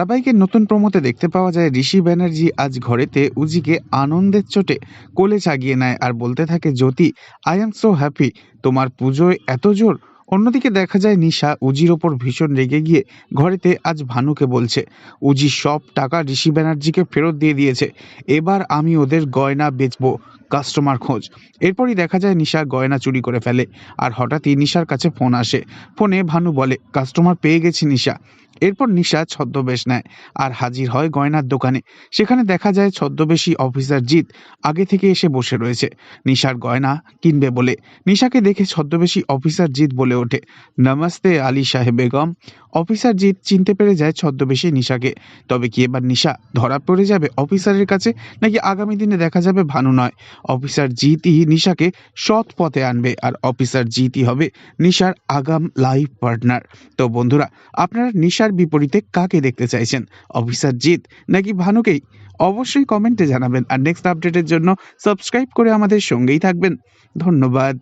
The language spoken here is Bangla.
ধারাবাহিকের নতুন প্রমোতে দেখতে পাওয়া যায় ঋষি ব্যানার্জি আজ ঘরেতে উজিকে আনন্দের চোটে কোলে চাগিয়ে নেয় আর বলতে থাকে, Jyoti I am so happy তোমার পুজোয় এত জোর? অন্যদিকে দেখা যায় নিশা উজির ওপর ভীষণ রেগে গিয়ে ঘরেতে আজ ভানুকে বলছে, উজি সব টাকা ঋষি ব্যানার্জিকে ফেরত দিয়ে দিয়েছে, এবার আমি ওদের গয়না বেচবো কাস্টমার খোঁজ। এরপরই দেখা যায় নিশা গয়না চুরি করে ফেলে আর হঠাৎই নিশার কাছে ফোন আসে। ফোনে ভানু বলে কাস্টমার পেয়ে গেছি নিশা। এরপর নিশা ছদ্মবেশ নেয় আর হাজির হয় গয়নার দোকানে। সেখানে দেখা যায় ছদ্মবেশী অফিসার জিৎ আগে থেকে এসে বসে রয়েছে। নিশার গয়না কিনবে বলে। নিশাকে দেখে ছদ্মবেশী অফিসার জিৎ বলে ওঠে, নমস্তে আলী সাহেব বেগম। অফিসার জিৎ চিনতে পেরে যায় ছদ্মবেশী নিশাকে। তবে কি এবার নিশা ধরা পড়ে যাবে অফিসারের কাছে, নাকি আগামী দিনে দেখা যাবে ভানু নয়? অফিসার জিতই নিশাকে সৎ পথে আনবে আর অফিসার জিতই হবে নিশার আগাম লাইফ পার্টনার তো বন্ধুরা, আপনারা নিশার বিপরীতে কাকে দেখতে চাইছেন? অফিসার জিৎ নাকি ভানুকেই? অবশ্যই কমেন্টে জানাবেন। আর নেক্সট আপডেটের জন্য সাবস্ক্রাইব করে আমাদের সঙ্গেই থাকবেন। ধন্যবাদ।